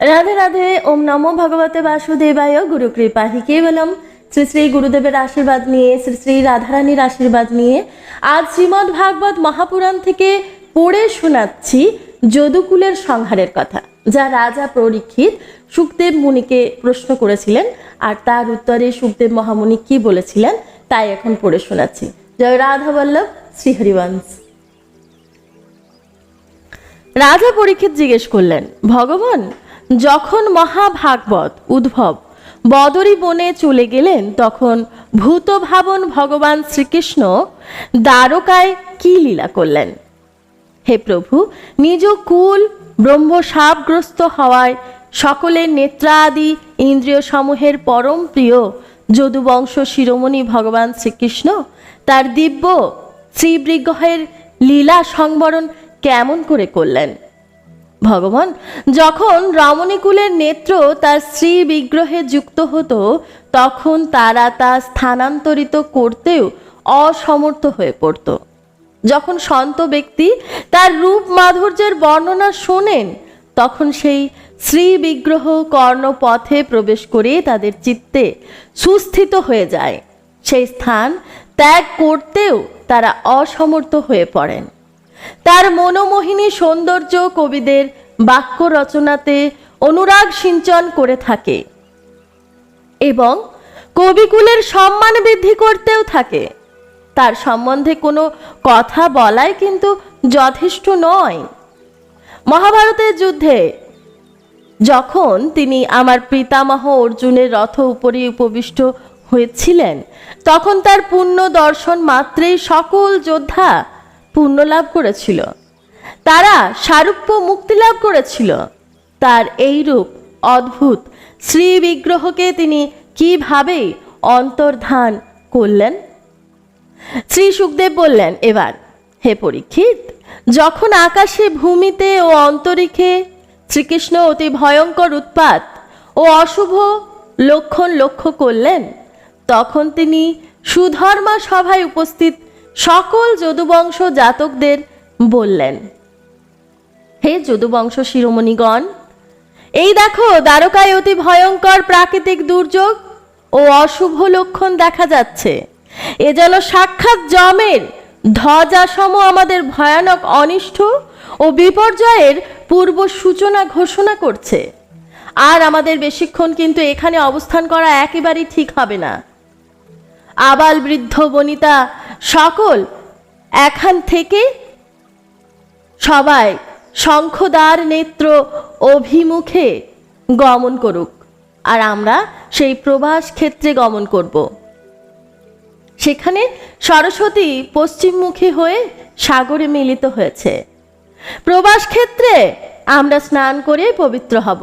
রাধে রাধে, ওম নমো ভগবতে বাসুদেবায় গুরু কৃপা হি কেবলম। শ্রী শ্রী গুরুদেবের আশীর্বাদ নিয়ে, শ্রী শ্রী রাধারানীর আশীর্বাদ নিয়ে আজ শ্রীমদ্ ভাগবত মহাপুরাণ থেকে পড়ে শোনাচ্ছি যদুকুলের সংহারের কথা, যা রাজা পরীক্ষিত সুখদেব মুনিকে প্রশ্ন করেছিলেন, আর তার উত্তরে সুখদেব মহামুনি কি বলেছিলেন, তাই এখন পড়ে শোনাচ্ছি। জয় রাধা বল্লভ শ্রীহরিবংশ রাজা পরীক্ষিত জিজ্ঞেস করলেন, ভগবান যখন মহাভাগবত উদ্ভব, বদরী বনে চলে গেলেন, তখন ভূতভাবন ভগবান শ্রীকৃষ্ণ দ্বারকায় কি লীলা করলেন? হে প্রভু, নিজ কুল ব্রহ্মসাপগ্রস্ত হওয়ায় সকলের নেত্রাদি ইন্দ্রিয় সমূহের পরম প্রিয় যদুবংশ শিরোমণি ভগবান শ্রীকৃষ্ণ, তার দিব্য শ্রীবৃগ্রহের লীলা সংবরণ কেমন করে করলেন? ভগবান, যখন রমণীকুলের নেত্র তার স্ত্রী বিগ্রহে যুক্ত হতো, তখন তারা তা স্থানান্তরিত করতেও অসমর্থ হয়ে পড়তো। যখন সন্ত ব্যক্তি তার রূপ মাধুর্যের বর্ণনা শোনেন, তখন সেই শ্রী বিগ্রহ কর্ণপথে প্রবেশ করে তাদের চিত্তে সুস্থিত হয়ে যায়। সেই স্থান ত্যাগ করতেও তারা অসমর্থ হয়ে পড়েন। তার মনোমোহিনী সৌন্দর্য কবিদের বাক্য রচনাতে অনুরাগ সিঞ্চন করে থাকে এবং কবিকুলের সম্মান বৃদ্ধি করতেও থাকে। তার সম্বন্ধে কোনো কথা বলাই কিন্তু যথেষ্ট নয়। মহাভারতের যুদ্ধে যখন তিনি আমার পিতামহ অর্জুনের রথ উপরে উপবিষ্ট হয়েছিলেন, তখন তার পুণ্য দর্শন মাত্রেই সকল যোদ্ধা পুণ্য লাভ করেছিল। তারা সারূপ্য মুক্তি লাভ করেছিল। তার এই রূপ অদ্ভুত শ্রী বিগ্রহকে তিনি কীভাবে অন্তর্ধান করলেন? শ্রী সুখদেব বললেন, এবার, হে পরীক্ষিত, যখন আকাশে, ভূমিতে ও অন্তরিক্ষে শ্রীকৃষ্ণ অতি ভয়ঙ্কর উৎপাত ও অশুভ লক্ষণ লক্ষ্য করলেন, তখন তিনি সুধর্মা সভায় উপস্থিত সকল যদুবংশ জাতকদের বললেন, হে যদুবংশ শিরোমণিগণ, এই দেখো দ্বারকায় অতি ভয়ঙ্কর প্রাকৃতিক দুর্যোগ ও অশুভ লক্ষণ দেখা যাচ্ছে। এ যেন সাক্ষাৎ জমের ধ্বজাসম আমাদের ভয়ানক অনিষ্ট ও বিপর্যয়ের পূর্ব সূচনা ঘোষণা করছে। আর আমাদের বেশিক্ষণ কিন্তু এখানে অবস্থান করা একেবারেই ঠিক হবে না। আবাল বৃদ্ধ বনিতা সকল এখান থেকে সবাই শঙ্খদার নেত্র অভিমুখে গমন করুক। আর আমরা সেই প্রবাস ক্ষেত্রে গমন করব। সেখানে সরস্বতী পশ্চিমমুখী হয়ে সাগরে মিলিত হয়েছে। প্রবাস ক্ষেত্রে আমরা স্নান করে পবিত্র হব,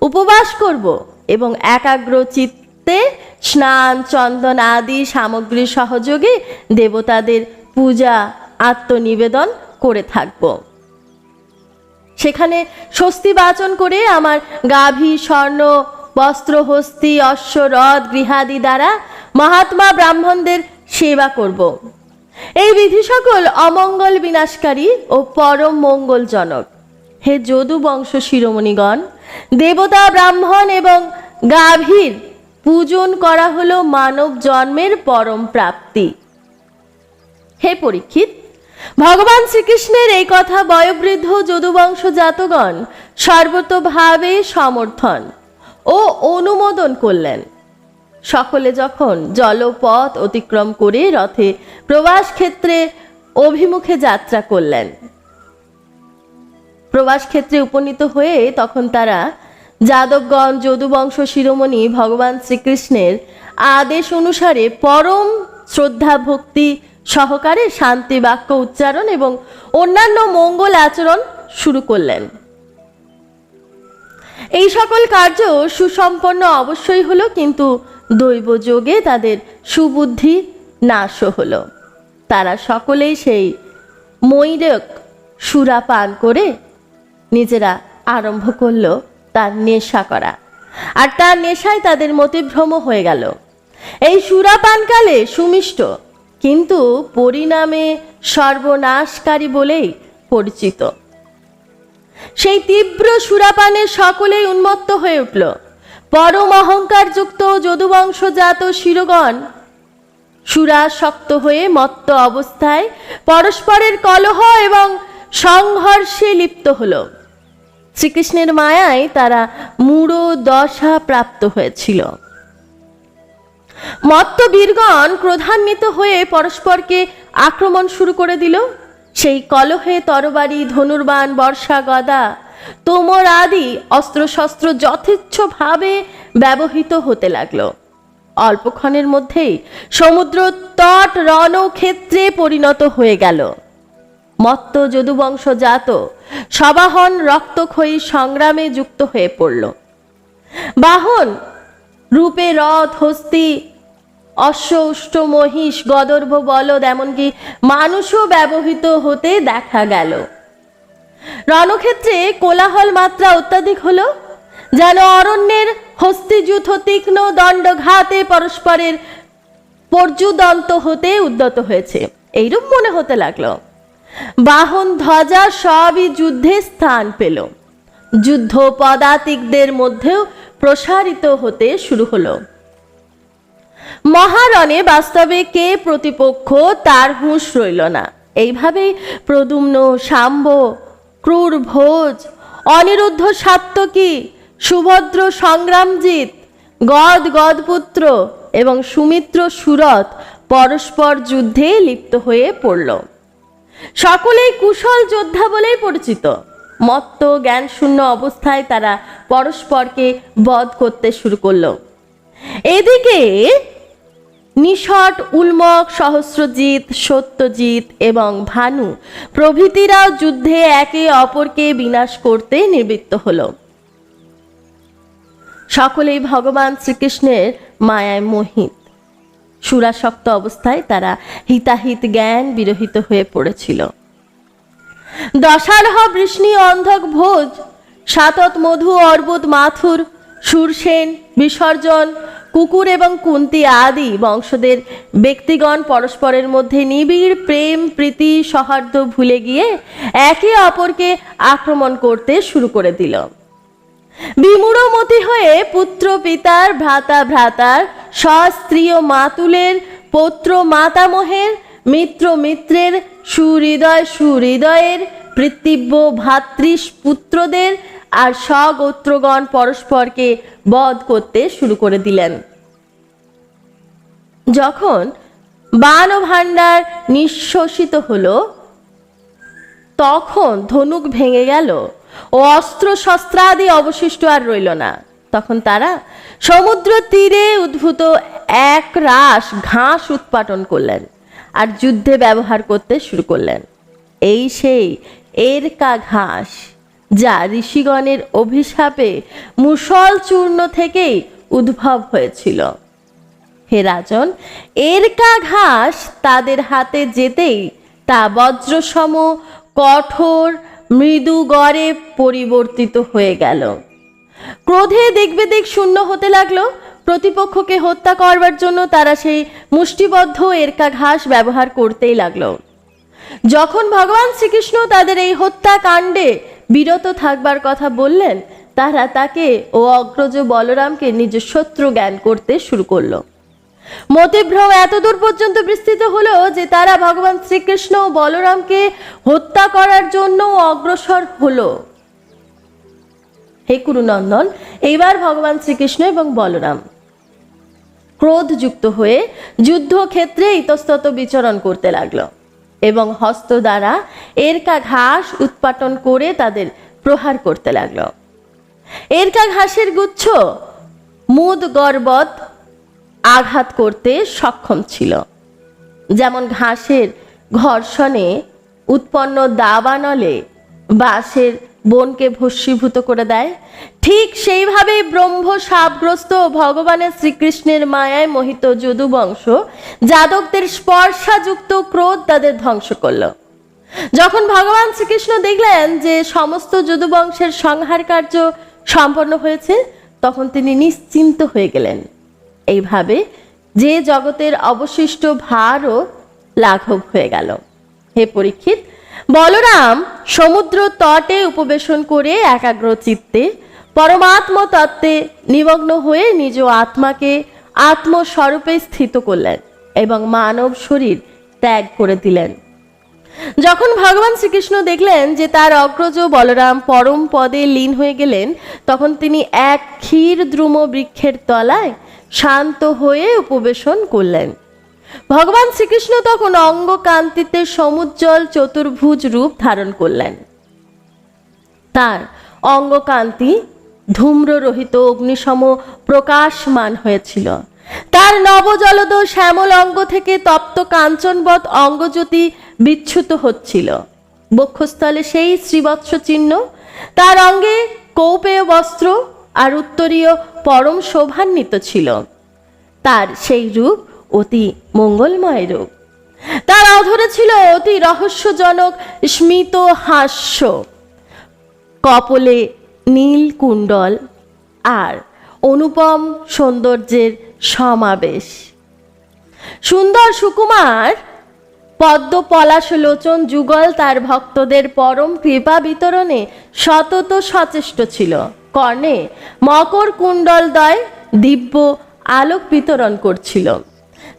উপবাস করব এবং একাগ্র চিত্তে স্নান, চন্দন আদি সামগ্রী সহযোগে দেবতাদের পূজা, আত্মনিবেদন করে থাকব। সেখানে স্বস্তি বাচন করে আমার গাভী, স্বর্ণ, বস্ত্র, হস্তি, অশ্ব রথ গৃহাদি দ্বারা মহাত্মা ব্রাহ্মণদের সেবা করব। এই বিধি সকল অমঙ্গল বিনাশকারী ও পরম মঙ্গলজনক। হে যদু বংশ শিরোমণিগণ, দেবতা ব্রাহ্মণ এবং গাভীর পূজন করা হলো মানব জন্মের পরম প্রাপ্তি। হে পরীক্ষিত, ভগবান শ্রীকৃষ্ণের এই কথা বয়োবৃদ্ধ যদুবংশ জাতগণ সর্বতভাবে সমর্থন ও অনুমোদন করলেন। সকলে যখন জলপথ অতিক্রম করে রথে প্রবাস ক্ষেত্রে অভিমুখে যাত্রা করলেন। প্রবাস ক্ষেত্রে উপনীত হয়ে তখন তারা যাদবগঞ্জ যদুবংশ শিরোমণি ভগবান শ্রীকৃষ্ণের আদেশ অনুসারে পরম শ্রদ্ধা ভক্তি সহকারে শান্তি বাক্য উচ্চারণ এবং অন্যান্য মঙ্গল আচরণ শুরু করলেন। এই সকল কার্য সুসম্পন্ন অবশ্যই হলো, কিন্তু দৈব যোগে তাদের সুবুদ্ধি নাশও হলো। তারা সকলেই সেই ময়ূরক সুরা পান করে নিজেরা আরম্ভ করল। তার নেশা করা। আর তার নেশায় তাদের মতিভ্রম হয়ে গেল। এই সুরাপানকালে সুমিষ্ট, কিন্তু পরিণামে সর্বনাশকারী বলেই পরিচিত। সেই তীব্র সুরাপানে সকলেই উন্মত্ত হয়ে উঠল। পরম অহংকারযুক্ত যদুবংশজাত শিরগণ সুরাসক্ত হয়ে মত্ত অবস্থায় পরস্পরের কলহ এবং সংঘর্ষে লিপ্ত হলো। শ্রীকৃষ্ণের মায়ায় তারা মূঢ় দশা প্রাপ্ত হয়েছিল। মত্ত বীরগণ ক্রোধান্বিত হয়ে পরস্পরকে আক্রমণ শুরু করে দিল। সেই কলহে তরবারি, ধনুর্বাণ, বর্ষা, গদা, তোমর আদি অস্ত্রশস্ত্র যথেচ্ছভাবে ব্যবহৃত হতে লাগল। অল্পক্ষণের মধ্যেই সমুদ্র তট রণক্ষেত্রে পরিণত হয়ে গেল। মত্ত যদুবংশজাত সবাহন রক্তক্ষয়ী সংগ্রামে যুক্ত হয়ে পড়ল। বাহন, রূপে রথ, হস্তি, অশ্ব, উষ্ট, মহিষ, গদর্ভ, বলদ, এমনকি মানুষও ব্যবহৃত হতে দেখা গেল। রণক্ষেত্রে কোলাহল মাত্রা অত্যাধিক হলো, যেন অরণ্যের হস্তিযুথ তীক্ষ্ণ দণ্ডঘাতে পরস্পরের পর্যুদন্ত হতে উদ্যত হয়েছে। এইরূপ মনে হতে লাগল। বাহন ধ্বজা সবই যুদ্ধে স্থান পেল। যুদ্ধ পদাতিকদের মধ্যেও প্রসারিত হতে শুরু হলো। মহারণে বাস্তবে কে প্রতিপক্ষ তার হুঁশ রইল না। এইভাবেই প্রদুম্ন শাম্ব ক্রূর ভোজ, অনিরুদ্ধ সাত্তকী সুভদ্র সংগ্রামজিৎ, গদ গদপুত্র এবং সুমিত্র সুরত পরস্পর যুদ্ধে লিপ্ত হয়ে পড়ল। সকলেই কুশল যোদ্ধা বলেই পরিচিত। মত্ত, জ্ঞানশূন্য অবস্থায় তারা পরস্পরকে বধ করতে শুরু করল। এদিকে নিষট উন্মক সহস্রজিৎ, সত্যজিৎ এবং ভানু প্রভৃতিরাও যুদ্ধে একে অপরকে বিনাশ করতে নিবৃত্ত হল। সকলেই ভগবান শ্রীকৃষ্ণের মায়ায় মোহিত। সুরাসক্ত অবস্থায় তারা হিতাহিত জ্ঞান বিরহিত হয়ে পড়েছিল। দশারহ বৃষ্ণি অন্ধক ভোজ, সাতত মধু অর্বুদ মাথুর, সুরসেন, বিসর্জন, কুকুর এবং কুন্তি আদি বংশদের ব্যক্তিগণ পরস্পরের মধ্যে নিবিড় প্রেম, প্রীতি, সৌহার্দ্য ভুলে গিয়ে একে অপরকে আক্রমণ করতে শুরু করে দিল। বিমূঢ়মতি হয়ে পুত্র পিতার, ভ্রাতা ভ্রাতার, সস্ত্রী ও মাতুলের, পৌত্র মাতামহের, মিত্র মিত্রের, সুহৃদয় সুহৃদয়ের পৃথিব্য ভাতৃষ পুত্রদের আর স্বগোত্রগণ পরস্পরকে বধ করতে শুরু করে দিলেন। যখন বান ভাণ্ডার নিঃশ্বসিত হলো, তখন ধনুক ভেঙে গেল। ও অস্ত্র শস্ত্রাদি অবশিষ্ট আর রইল না। তখন তারা সমুদ্র তীরে উদ্ভূত এক রাস ঘাস উৎপাটন করলেন আর যুদ্ধে ব্যবহার করতে শুরু করলেন। এই সেই এরকা ঘাস যা ঋষিগণের অভিশাপে মুসল চূর্ণ থেকেই উদ্ভব হয়েছিল। হে রাজন, এরকা ঘাস তাদের হাতে যেতেই তা বজ্রসম, কঠোর মৃদু গড়ে পরিবর্তিত হয়ে গেল। ক্রোধে দেখবে দেখ শূন্য হতে লাগল। প্রতিপক্ষকে হত্যা করবার জন্য তারা সেই মুষ্টিবদ্ধ এরকা ঘাস ব্যবহার করতেই লাগল। যখন ভগবান শ্রীকৃষ্ণ তাদের এই হত্যাকাণ্ডে বিরত থাকবার কথা বললেন, তারা তাকে ও অগ্রজ বলরামকে নিজ শত্রু জ্ঞান করতে শুরু করল। মতিভ্রম এতদূর পর্যন্ত বিস্তৃত হলো যে তারা ভগবান শ্রীকৃষ্ণ ও বলরামকে হত্যা করার জন্য অগ্রসর হলো। হে কুরুনন্দন, এইবার ভগবান শ্রীকৃষ্ণ এবং বলরাম ক্রোধযুক্ত হয়ে যুদ্ধক্ষেত্রে ইতস্তত বিচরণ করতে লাগল এবং হস্ত দ্বারা এরকা ঘাস উৎপাটন করে তাদের প্রহার করতে লাগল। এরকা ঘাসের গুচ্ছ, মুদ, গর্বত আঘাত করতে সক্ষম ছিল। যেমন ঘাসের ঘর্ষণে উৎপন্ন দাবানলে বাঁশের বনকে ভস্মীভূত করে দেয়। ঠিক সেইভাবে ব্রহ্ম সাপগ্রস্ত ভগবানের শ্রীকৃষ্ণের মায়ায় মোহিত যদুবংশ যাদবদের স্পর্শাযুক্ত ক্রোধ তাদের ধ্বংস করল। যখন ভগবান শ্রীকৃষ্ণ দেখলেন যে সমস্ত যদুবংশের সংহার কার্য সম্পন্ন হয়েছে, তখন তিনি নিশ্চিন্ত হয়ে গেলেন। এইভাবে যে জগতের অবশিষ্ট ভারও লাঘব হয়ে গেল। হে পরীক্ষিত, বলরাম সমুদ্র তটে উপবেশন করে একাগ্র চিত্তে পরমাত্ম তত্ত্বে নিমগ্ন হয়ে নিজ আত্মাকে আত্মস্বরূপে স্থিত করলেন এবং মানব শরীর ত্যাগ করে দিলেন। যখন ভগবান শ্রীকৃষ্ণ দেখলেন যে তার অগ্রজ বলরাম পরম পদে লীন হয়ে গেলেন, তখন তিনি এক ক্ষীর দ্রুম বৃক্ষের তলায় শান্ত হয়ে উপবেশন করলেন। ভগবান শ্রীকৃষ্ণ তখন অঙ্গকান্তিতে সমুজ্জ্বল চতুর্ভুজ রূপ ধারণ করলেন। তার অঙ্গকান্তি ধূম্ররহিত অগ্নিসম প্রকাশমান হয়েছিল। তার নবজলদ শ্যামল অঙ্গ থেকে তপ্ত কাঞ্চনবৎ অঙ্গজ্যোতি বিচ্ছুত হচ্ছিল। বক্ষস্থলে সেই শ্রীবৎস চিহ্ন, তার অঙ্গে কৌপেয় বস্ত্র আর উত্তরীয় পরম শোভান্বিত ছিল। তার সেই রূপ অতি মঙ্গলময় রূপ। তার অধরে ছিল অতি রহস্যজনক, স্মিত হাস্য। কপলে নীল কুণ্ডল আর অনুপম সৌন্দর্যের সমাবেশ। সুন্দর সুকুমার, পদ্ম পলাশ লোচন যুগল তার ভক্তদের পরম কৃপা বিতরণে সতত সচেষ্ট ছিল। কর্ণে মকর কুণ্ডলদয় দিব্য আলোক বিতরণ করছিল।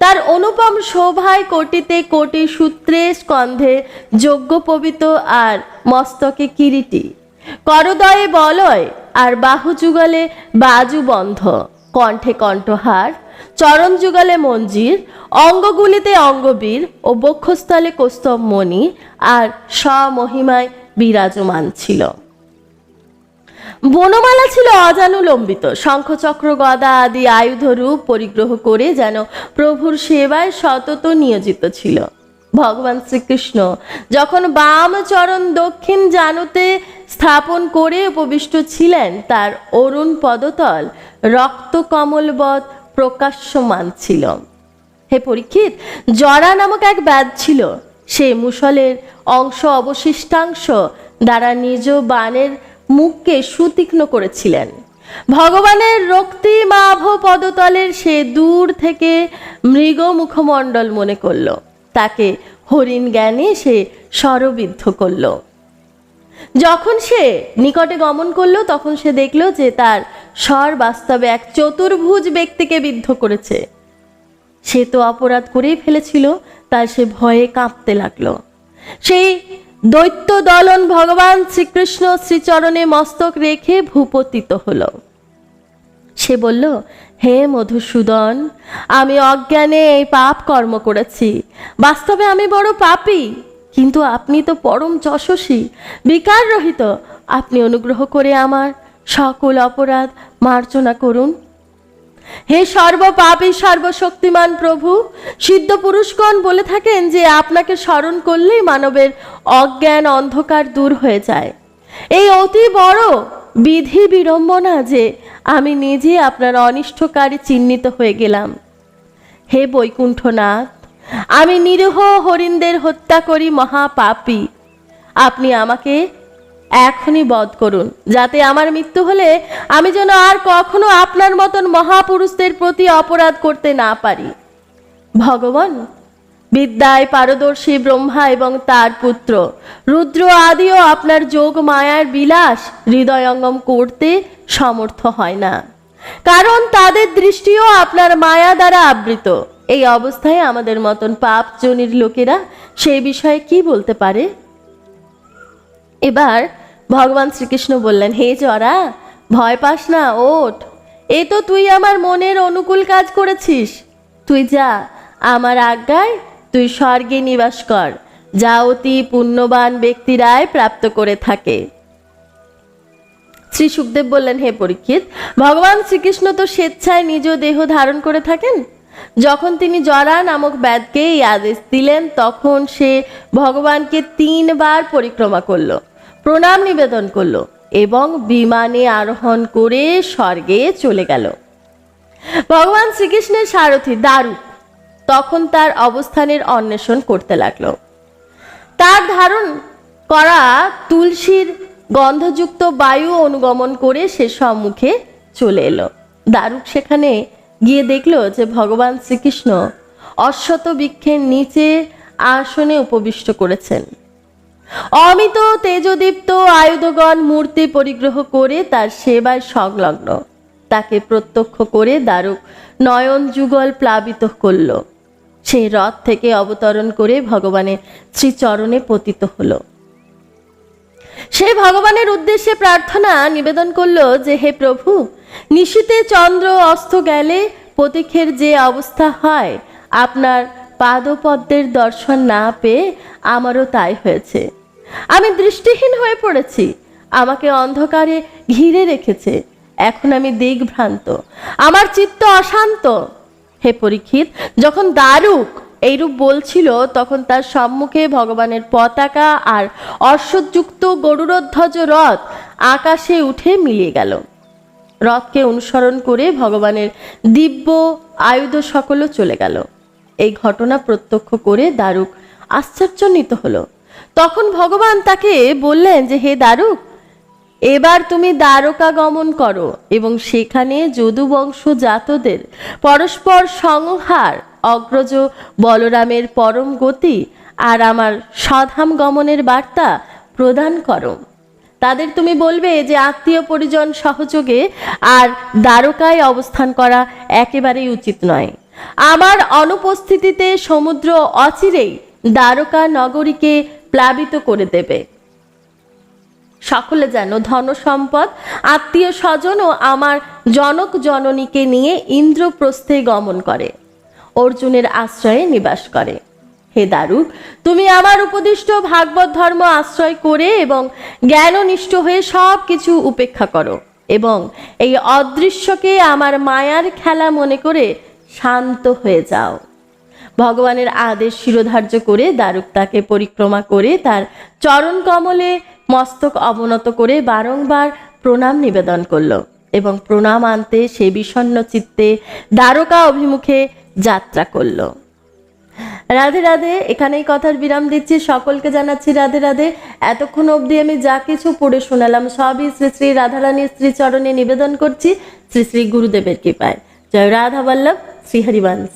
তার অনুপম শোভায় কোটিতে কোটি সূত্রে স্কন্ধে যজ্ঞপবিত আর মস্তকে কিরিটি। করদয়ে বলয় আর বাহু যুগলে বাজু বন্ধ, কণ্ঠে কণ্ঠহার, চরণ যুগলে মঞ্জির, অঙ্গগুলিতে অঙ্গবীর ও বক্ষস্থলে কৌস্তব মণি আর স্বমহিমায় বিরাজমান ছিল। বনমালা ছিল অজানুলম্বিত শঙ্খচক্র, গদা আদি আয়ুধ রূপ পরিগ্রহ করে যেন প্রভুর সেবায় সতত নিয়োজিত ছিল। ভগবান শ্রীকৃষ্ণ যখন বাম চরণ দক্ষিণ জানুতে স্থাপন করে উপবিষ্ট ছিলেন, তার অরুণ পদতল রক্ত কমলবৎ প্রকাশ্যমান ছিল। হে পরীক্ষিত, জরা নামক এক ব্যাধ ছিল। সে মুসলের অংশ অবশিষ্টাংশ দ্বারা নিজ বাণের মুখকে সুতীক্ষ্ণ করেছিলেন। ভগবানের রক্তিমাভ পদতলের সে দূর থেকে মৃগ মুখমণ্ডল মনে করল। তাকে হরিণ জ্ঞানে সে স্বরবিদ্ধ করল। যখন সে নিকটে গমন করল, তখন সে দেখল যে তার স্বর বাস্তবে এক চতুর্ভুজ ব্যক্তিকে বিদ্ধ করেছে। সে তো অপরাধ করেই ফেলেছিল তার সে ভয়ে কাঁপতে লাগল। সেই দৈত্য দলন ভগবান শ্রীকৃষ্ণ শ্রীচরণে মস্তক রেখে ভূপতিত হল। সে বলল, হে মধুসূদন, আমি অজ্ঞানে এই পাপ কর্ম করেছি। বাস্তবে আমি বড় পাপী, কিন্তু আপনি তো পরম যশস্বী বিকার রহিত আপনি অনুগ্রহ করে আমার সকল অপরাধ মার্জনা করুন। হে সর্বপাপী, সর্বশক্তিমান প্রভু, সিদ্ধ পুরুষগণ বলে থাকেন যে আপনাকে স্মরণ করলেই মানবের অজ্ঞান অন্ধকার দূর হয়ে যায়। এই অতি বড় বিধি বিড়ম্বনা যে আমি নিজে আপনার অনিষ্টকারী চিহ্নিত হয়ে গেলাম। হে বৈকুণ্ঠনাথ, আমি নিরীহ হরিণদের হত্যা করি মহাপাপী। আপনি আমাকে এখনই বধ করুন, যাতে আমার মৃত্যু হলে আমি যেন আর কখনো আপনার মতন মহাপুরুষদের প্রতি অপরাধ করতে না পারি। ভগবান, বিদ্যায় পারদর্শী ব্রহ্মা এবং তার পুত্র, রুদ্র আদিও আপনার যোগ মায়ার বিলাস হৃদয়ঙ্গম করতে সমর্থ হয় না। কারণ তাদের দৃষ্টিও আপনার মায়া দ্বারা আবৃত। এই অবস্থায় আমাদের মতন পাপ জনির লোকেরা সেই বিষয়ে কি বলতে পারে? এবার ভগবান শ্রীকৃষ্ণ বললেন, হে জরা, ভয় পাস না, ওঠ। এ তো তুই আমার মনের অনুকূল কাজ করেছিস। তুই যা, আমার আজ্ঞায় তুই স্বর্গে নিবাস কর, যা অতি পুণ্যবান ব্যক্তিরাই প্রাপ্ত করে থাকে। শ্রী সুখদেব বললেন, হে পরীক্ষিত, ভগবান শ্রীকৃষ্ণ তো স্বেচ্ছায় নিজ দেহ ধারণ করে থাকেন। যখন তিনি জরা নামক ব্যাধকে এই আদেশ দিলেন, তখন সে ভগবানকে তিনবার পরিক্রমা করল। প্রণাম নিবেদন করল এবং বিমানে আরোহণ করে স্বর্গে চলে গেল। ভগবান শ্রীকৃষ্ণের সারথী দারু তখন তার অবস্থানের অন্বেষণ করতে লাগল। তার ধারণ করা তুলসীর গন্ধযুক্ত বায়ু অনুগমন করে সে সম্মুখে চলে এলো। দারুক সেখানে গিয়ে দেখল যে ভগবান শ্রীকৃষ্ণ অশ্বত বৃক্ষের নিচে আসনে উপবিষ্ট করেছেন। অমিত তেজদীপ্ত আয়ুধগণ মূর্তি পরিগ্রহ করে তার সেবায় সংলগ্ন। তাকে প্রত্যক্ষ করে দারুক নয়ন যুগল প্লাবিত করল। সেই রথ থেকে অবতরণ করে ভগবানের শ্রীচরণে পতিত হলো। সে ভগবানের উদ্দেশ্যে প্রার্থনা নিবেদন করল যে, হে প্রভু, নিশীতে চন্দ্র অস্ত গেলে প্রতীক্ষের যে অবস্থা হয়, আপনার পাদপদ্মের দর্শন না পেয়ে আমারও তাই হয়েছে। আমি দৃষ্টিহীন হয়ে পড়েছি। আমাকে অন্ধকারে ঘিরে রেখেছে। এখন আমি দিগ্ভ্রান্ত। আমার চিত্ত অশান্ত। হে পরীক্ষিত, যখন দারুক এইরূপ বলছিল, তখন তার সম্মুখে ভগবানের পতাকা আর অশ্বযুক্ত গরুরধ্বজ রথ আকাশে উঠে মিলিয়ে গেল। রথকে অনুসরণ করে ভগবানের দিব্য আয়ুধ সকলও চলে গেল। এই ঘটনা প্রত্যক্ষ করে দারুক আশ্চর্যজনিত হলো। তখন ভগবান তাকে বললেন যে, হে দারুক এবার তুমি দ্বারকা গমন করো এবং সেখানে যদুবংশ জাতদের পরস্পর সংহার, অগ্রজ বলরামের পরম গতি আর আমার সধাম গমনের বার্তা প্রদান করো। তাদের তুমি বলবে যে, আত্মীয় পরিজন সহযোগে আর দ্বারকায় অবস্থান করা একেবারেই উচিত নয়। আমার অনুপস্থিতিতে সমুদ্র অচিরেই দ্বারকা নগরীকে প্লাবিত করে দেবে। সকলে যেন ধন সম্পদ আত্মীয় স্বজন ও আমার জনক জননীকে নিয়ে ইন্দ্রপ্রস্থে গমন করে, অর্জুনের আশ্রয়ে নিবাস করে। হে দারুক তুমি আমার উপদিষ্ট ভাগবত ধর্ম আশ্রয় করে এবং জ্ঞাননিষ্ঠ হয়ে সব কিছু উপেক্ষা করো এবং এই অদৃশ্যকে আমার মায়ার খেলা মনে করে শান্ত হয়ে যাও। ভগবানের আদেশ শিরোধার্য করে দারুক তাকে পরিক্রমা করে তার চরণ কমলে মস্তক অবনত করে বারংবার প্রণাম নিবেদন করল এবং প্রণাম আনতে সে বিষণ্ণ চিত্তে দ্বারকা অভিমুখে যাত্রা করল। রাধে রাধে, এখানেই কথার বিরাম দিচ্ছি। সকলকে জানাচ্ছি রাধে রাধে। এতক্ষণ অবধি আমি যা কিছু পড়ে শোনালাম সবই শ্রী শ্রী রাধারানীর শ্রীচরণে নিবেদন করছি। শ্রী শ্রী গুরুদেবের কৃপায়। জয় রাধা বল্লভ শ্রী হরিবংশ